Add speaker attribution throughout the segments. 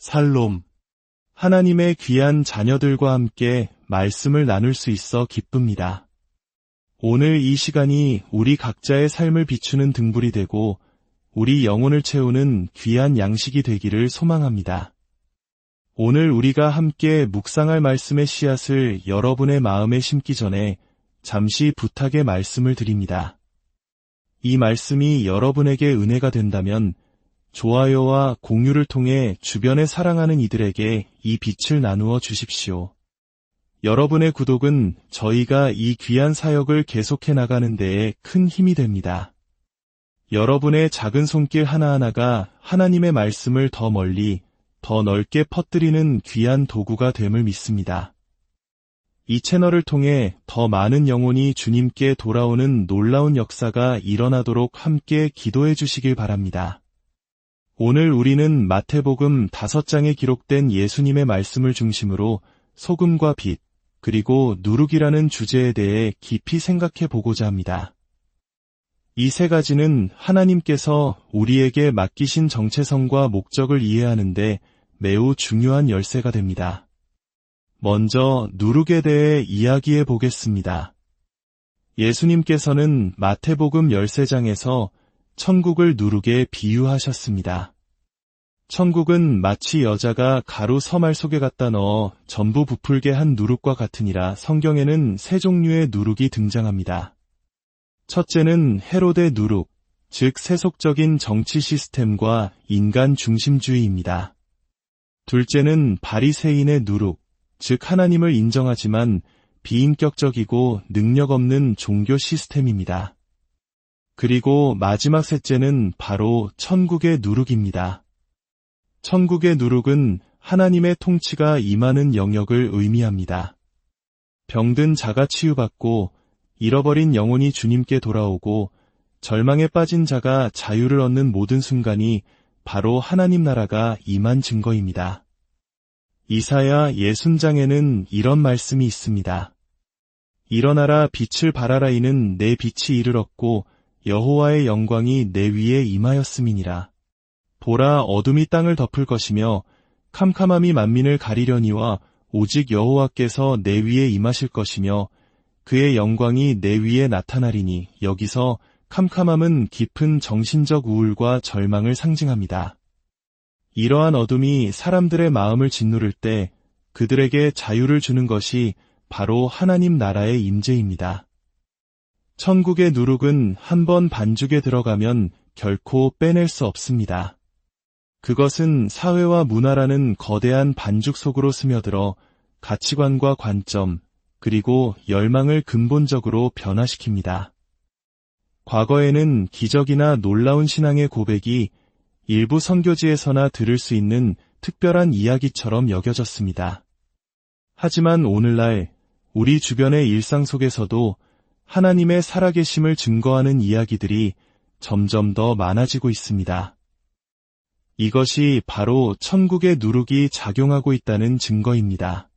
Speaker 1: 살롬. 하나님의 귀한 자녀들과 함께 말씀을 나눌 수 있어 기쁩니다. 오늘 이 시간이 우리 각자의 삶을 비추는 등불이 되고 우리 영혼을 채우는 귀한 양식이 되기를 소망합니다. 오늘 우리가 함께 묵상할 말씀의 씨앗을 여러분의 마음에 심기 전에 잠시 부탁의 말씀을 드립니다. 이 말씀이 여러분에게 은혜가 된다면 좋아요와 공유를 통해 주변에 사랑하는 이들에게 이 빛을 나누어 주십시오. 여러분의 구독은 저희가 이 귀한 사역을 계속해 나가는 데에 큰 힘이 됩니다. 여러분의 작은 손길 하나하나가 하나님의 말씀을 더 멀리, 더 넓게 퍼뜨리는 귀한 도구가 됨을 믿습니다. 이 채널을 통해 더 많은 영혼이 주님께 돌아오는 놀라운 역사가 일어나도록 함께 기도해 주시길 바랍니다. 오늘 우리는 마태복음 다섯 장에 기록된 예수님의 말씀을 중심으로 소금과 빛, 그리고 누룩이라는 주제에 대해 깊이 생각해 보고자 합니다. 이 세 가지는 하나님께서 우리에게 맡기신 정체성과 목적을 이해하는데 매우 중요한 열쇠가 됩니다. 먼저 누룩에 대해 이야기해 보겠습니다. 예수님께서는 마태복음 13장에서 천국을 누룩에 비유하셨습니다. 천국은 마치 여자가 가루 서말 속에 갖다 넣어 전부 부풀게 한 누룩과 같으니라 성경에는 세 종류의 누룩이 등장합니다. 첫째는 헤로데 누룩, 즉 세속적인 정치 시스템과 인간 중심주의입니다. 둘째는 바리새인의 누룩, 즉 하나님을 인정하지만 비인격적이고 능력 없는 종교 시스템입니다. 그리고 마지막 셋째는 바로 천국의 누룩입니다. 천국의 누룩은 하나님의 통치가 임하는 영역을 의미합니다. 병든 자가 치유받고 잃어버린 영혼이 주님께 돌아오고 절망에 빠진 자가 자유를 얻는 모든 순간이 바로 하나님 나라가 임한 증거입니다. 이사야 예순장에는 이런 말씀이 있습니다. 일어나라 빛을 발하라 이는 내 빛이 이를 얻고 여호와의 영광이 내 위에 임하였음이니라. 보라 어둠이 땅을 덮을 것이며 캄캄함이 만민을 가리려니와 오직 여호와께서 내 위에 임하실 것이며 그의 영광이 내 위에 나타나리니 여기서 캄캄함은 깊은 정신적 우울과 절망을 상징합니다. 이러한 어둠이 사람들의 마음을 짓누를 때 그들에게 자유를 주는 것이 바로 하나님 나라의 임재입니다. 천국의 누룩은 한 번 반죽에 들어가면 결코 빼낼 수 없습니다. 그것은 사회와 문화라는 거대한 반죽 속으로 스며들어 가치관과 관점, 그리고 열망을 근본적으로 변화시킵니다. 과거에는 기적이나 놀라운 신앙의 고백이 일부 선교지에서나 들을 수 있는 특별한 이야기처럼 여겨졌습니다. 하지만 오늘날 우리 주변의 일상 속에서도 하나님의 살아계심을 증거하는 이야기들이 점점 더 많아지고 있습니다. 이것이 바로 천국의 누룩이 작용하고 있다는 증거입니다.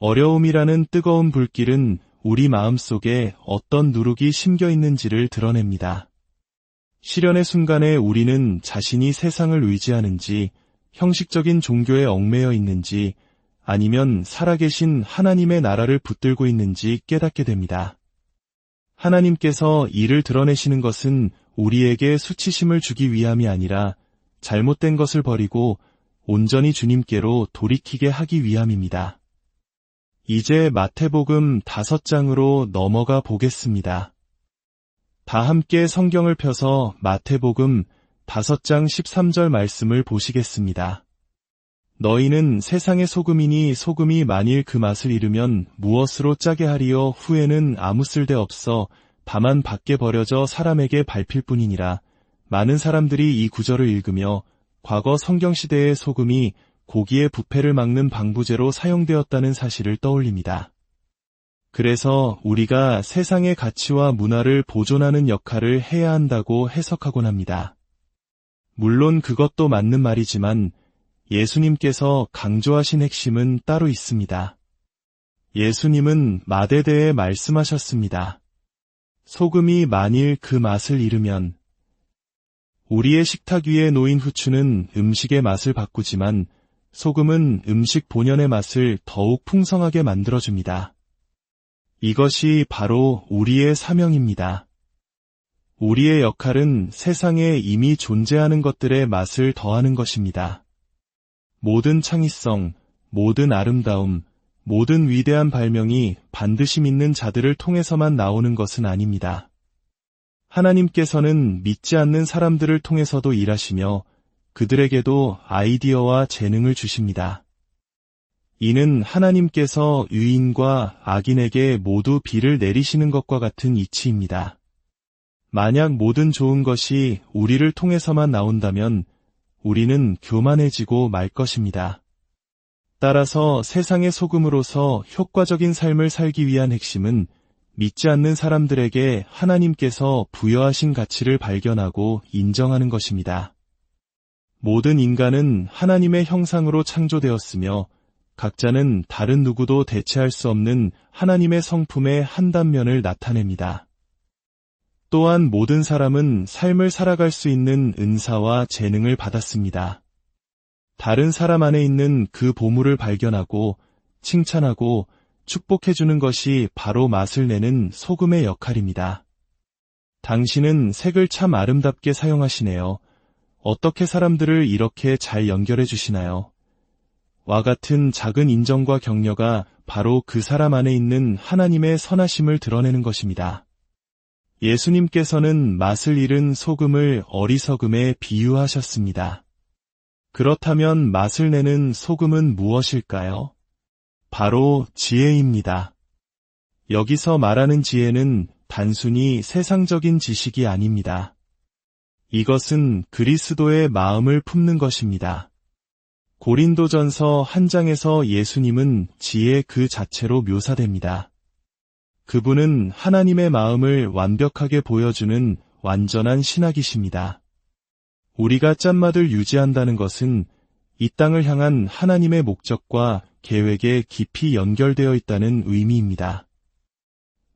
Speaker 1: 어려움이라는 뜨거운 불길은 우리 마음 속에 어떤 누룩이 심겨 있는지를 드러냅니다. 시련의 순간에 우리는 자신이 세상을 의지하는지, 형식적인 종교에 얽매여 있는지, 아니면 살아계신 하나님의 나라를 붙들고 있는지 깨닫게 됩니다. 하나님께서 이를 드러내시는 것은 우리에게 수치심을 주기 위함이 아니라 잘못된 것을 버리고 온전히 주님께로 돌이키게 하기 위함입니다. 이제 마태복음 다섯 장으로 넘어가 보겠습니다. 다 함께 성경을 펴서 마태복음 다섯 장 13절 말씀을 보시겠습니다. 너희는 세상의 소금이니 소금이 만일 그 맛을 잃으면 무엇으로 짜게 하리요 후에는 아무 쓸데 없어 다만 밖에 버려져 사람에게 밟힐 뿐이니라. 많은 사람들이 이 구절을 읽으며 과거 성경시대의 소금이 고기의 부패를 막는 방부제로 사용되었다는 사실을 떠올립니다. 그래서 우리가 세상의 가치와 문화를 보존하는 역할을 해야 한다고 해석하곤 합니다. 물론 그것도 맞는 말이지만 예수님께서 강조하신 핵심은 따로 있습니다. 예수님은 마대대에 말씀하셨습니다. 소금이 만일 그 맛을 잃으면 우리의 식탁 위에 놓인 후추는 음식의 맛을 바꾸지만 소금은 음식 본연의 맛을 더욱 풍성하게 만들어줍니다. 이것이 바로 우리의 사명입니다. 우리의 역할은 세상에 이미 존재하는 것들의 맛을 더하는 것입니다. 모든 창의성, 모든 아름다움, 모든 위대한 발명이 반드시 믿는 자들을 통해서만 나오는 것은 아닙니다. 하나님께서는 믿지 않는 사람들을 통해서도 일하시며 그들에게도 아이디어와 재능을 주십니다. 이는 하나님께서 유인과 악인에게 모두 비를 내리시는 것과 같은 이치입니다. 만약 모든 좋은 것이 우리를 통해서만 나온다면 우리는 교만해지고 말 것입니다. 따라서 세상의 소금으로서 효과적인 삶을 살기 위한 핵심은 믿지 않는 사람들에게 하나님께서 부여하신 가치를 발견하고 인정하는 것입니다. 모든 인간은 하나님의 형상으로 창조되었으며 각자는 다른 누구도 대체할 수 없는 하나님의 성품의 한 단면을 나타냅니다. 또한 모든 사람은 삶을 살아갈 수 있는 은사와 재능을 받았습니다. 다른 사람 안에 있는 그 보물을 발견하고 칭찬하고 축복해주는 것이 바로 맛을 내는 소금의 역할입니다. 당신은 색을 참 아름답게 사용하시네요. 어떻게 사람들을 이렇게 잘 연결해 주시나요? 와 같은 작은 인정과 격려가 바로 그 사람 안에 있는 하나님의 선하심을 드러내는 것입니다. 예수님께서는 맛을 잃은 소금을 어리석음에 비유하셨습니다. 그렇다면 맛을 내는 소금은 무엇일까요? 바로 지혜입니다. 여기서 말하는 지혜는 단순히 세상적인 지식이 아닙니다. 이것은 그리스도의 마음을 품는 것입니다. 고린도전서 한 장에서 예수님은 지혜 그 자체로 묘사됩니다. 그분은 하나님의 마음을 완벽하게 보여주는 완전한 신학이십니다. 우리가 짠맛을 유지한다는 것은 이 땅을 향한 하나님의 목적과 계획에 깊이 연결되어 있다는 의미입니다.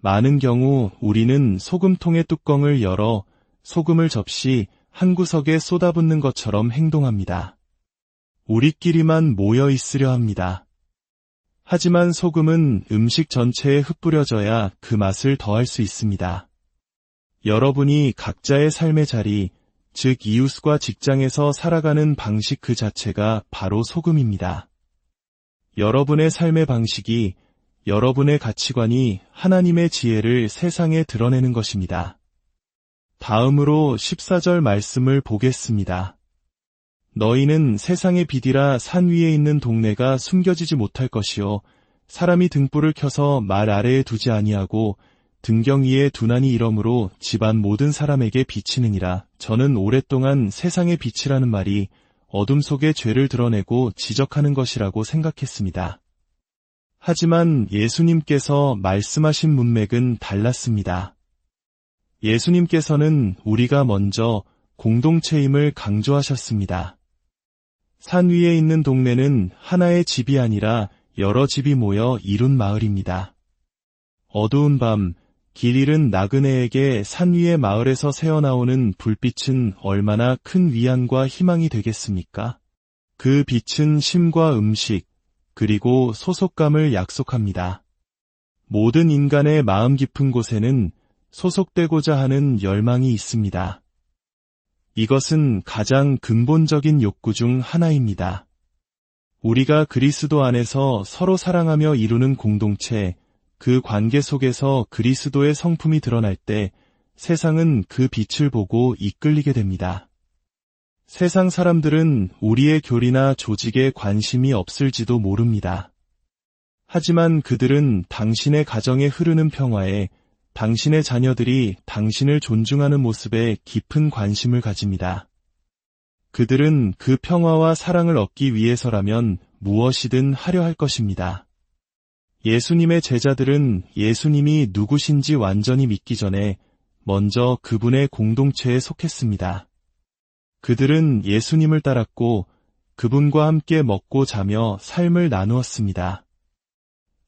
Speaker 1: 많은 경우 우리는 소금통의 뚜껑을 열어 소금을 접시 한 구석에 쏟아붓는 것처럼 행동합니다. 우리끼리만 모여 있으려 합니다. 하지만 소금은 음식 전체에 흩뿌려져야 그 맛을 더할 수 있습니다. 여러분이 각자의 삶의 자리, 즉 이웃과 직장에서 살아가는 방식 그 자체가 바로 소금입니다. 여러분의 삶의 방식이 여러분의 가치관이 하나님의 지혜를 세상에 드러내는 것입니다. 다음으로 14절 말씀을 보겠습니다. 너희는 세상의 빛이라 산 위에 있는 동네가 숨겨지지 못할 것이요 사람이 등불을 켜서 말 아래에 두지 아니하고 등경 위에 두난이 이러므로 집안 모든 사람에게 비치느니라. 저는 오랫동안 세상의 빛이라는 말이 어둠 속에 죄를 드러내고 지적하는 것이라고 생각했습니다. 하지만 예수님께서 말씀하신 문맥은 달랐습니다. 예수님께서는 우리가 먼저 공동체임을 강조하셨습니다. 산 위에 있는 동네는 하나의 집이 아니라 여러 집이 모여 이룬 마을입니다. 어두운 밤, 길 잃은 나그네에게 산 위의 마을에서 새어나오는 불빛은 얼마나 큰 위안과 희망이 되겠습니까? 그 빛은 심과 음식, 그리고 소속감을 약속합니다. 모든 인간의 마음 깊은 곳에는 소속되고자 하는 열망이 있습니다. 이것은 가장 근본적인 욕구 중 하나입니다. 우리가 그리스도 안에서 서로 사랑하며 이루는 공동체, 그 관계 속에서 그리스도의 성품이 드러날 때 세상은 그 빛을 보고 이끌리게 됩니다. 세상 사람들은 우리의 교리나 조직에 관심이 없을지도 모릅니다. 하지만 그들은 당신의 가정에 흐르는 평화에 당신의 자녀들이 당신을 존중하는 모습에 깊은 관심을 가집니다. 그들은 그 평화와 사랑을 얻기 위해서라면 무엇이든 하려 할 것입니다. 예수님의 제자들은 예수님이 누구신지 완전히 믿기 전에 먼저 그분의 공동체에 속했습니다. 그들은 예수님을 따랐고 그분과 함께 먹고 자며 삶을 나누었습니다.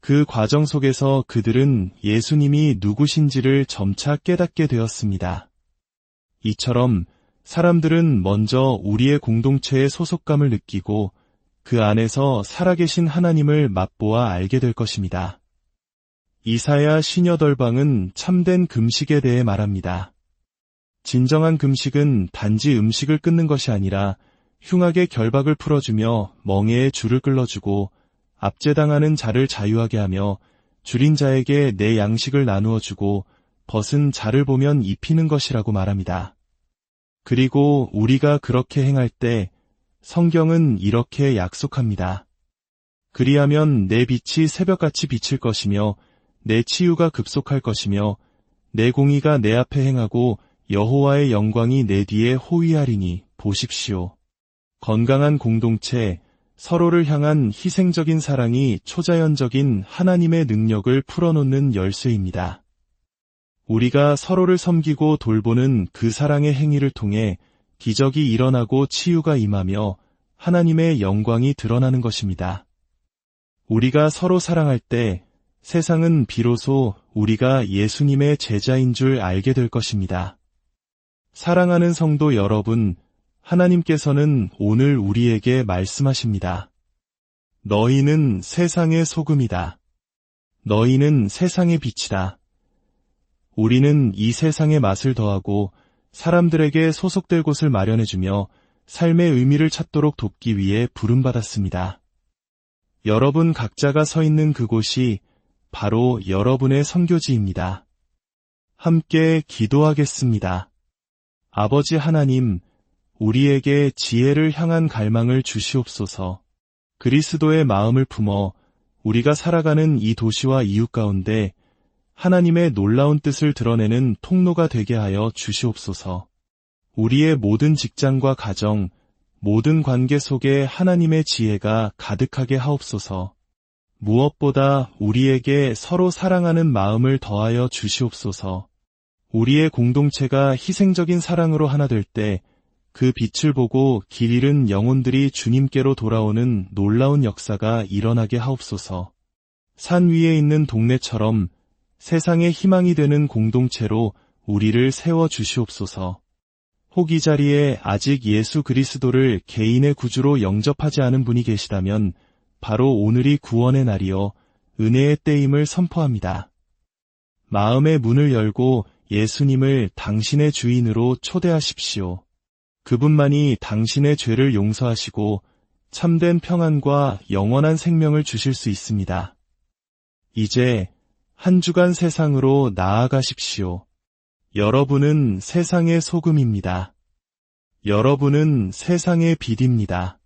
Speaker 1: 그 과정 속에서 그들은 예수님이 누구신지를 점차 깨닫게 되었습니다. 이처럼 사람들은 먼저 우리의 공동체의 소속감을 느끼고 그 안에서 살아계신 하나님을 맛보아 알게 될 것입니다. 이사야 시녀덜방은 참된 금식에 대해 말합니다. 진정한 금식은 단지 음식을 끊는 것이 아니라 흉악의 결박을 풀어주며 멍에의 줄을 끌어주고 압제당하는 자를 자유하게 하며 줄인 자에게 내 양식을 나누어 주고 벗은 자를 보면 입히는 것이라고 말합니다. 그리고 우리가 그렇게 행할 때 성경은 이렇게 약속합니다. 그리하면 내 빛이 새벽같이 비칠 것이며 내 치유가 급속할 것이며 내 공의가 내 앞에 행하고 여호와의 영광이 내 뒤에 호위하리니 보십시오. 건강한 공동체, 서로를 향한 희생적인 사랑이 초자연적인 하나님의 능력을 풀어놓는 열쇠입니다. 우리가 서로를 섬기고 돌보는 그 사랑의 행위를 통해 기적이 일어나고 치유가 임하며 하나님의 영광이 드러나는 것입니다. 우리가 서로 사랑할 때 세상은 비로소 우리가 예수님의 제자인 줄 알게 될 것입니다. 사랑하는 성도 여러분, 하나님께서는 오늘 우리에게 말씀하십니다. 너희는 세상의 소금이다. 너희는 세상의 빛이다. 우리는 이 세상의 맛을 더하고 사람들에게 소속될 곳을 마련해주며 삶의 의미를 찾도록 돕기 위해 부름받았습니다. 여러분 각자가 서 있는 그곳이 바로 여러분의 선교지입니다. 함께 기도하겠습니다. 아버지 하나님, 우리에게 지혜를 향한 갈망을 주시옵소서. 그리스도의 마음을 품어 우리가 살아가는 이 도시와 이웃 가운데 하나님의 놀라운 뜻을 드러내는 통로가 되게 하여 주시옵소서. 우리의 모든 직장과 가정, 모든 관계 속에 하나님의 지혜가 가득하게 하옵소서. 무엇보다 우리에게 서로 사랑하는 마음을 더하여 주시옵소서. 우리의 공동체가 희생적인 사랑으로 하나 될때 그 빛을 보고 길 잃은 영혼들이 주님께로 돌아오는 놀라운 역사가 일어나게 하옵소서. 산 위에 있는 동네처럼 세상의 희망이 되는 공동체로 우리를 세워 주시옵소서. 혹 이 자리에 아직 예수 그리스도를 개인의 구주로 영접하지 않은 분이 계시다면 바로 오늘이 구원의 날이요 은혜의 때임을 선포합니다. 마음의 문을 열고 예수님을 당신의 주인으로 초대하십시오. 그분만이 당신의 죄를 용서하시고 참된 평안과 영원한 생명을 주실 수 있습니다. 이제 한 주간 세상으로 나아가십시오. 여러분은 세상의 소금입니다. 여러분은 세상의 빛입니다.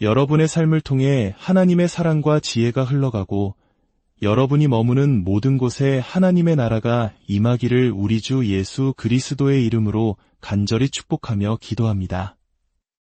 Speaker 1: 여러분의 삶을 통해 하나님의 사랑과 지혜가 흘러가고 여러분이 머무는 모든 곳에 하나님의 나라가 임하기를 우리 주 예수 그리스도의 이름으로 간절히 축복하며 기도합니다.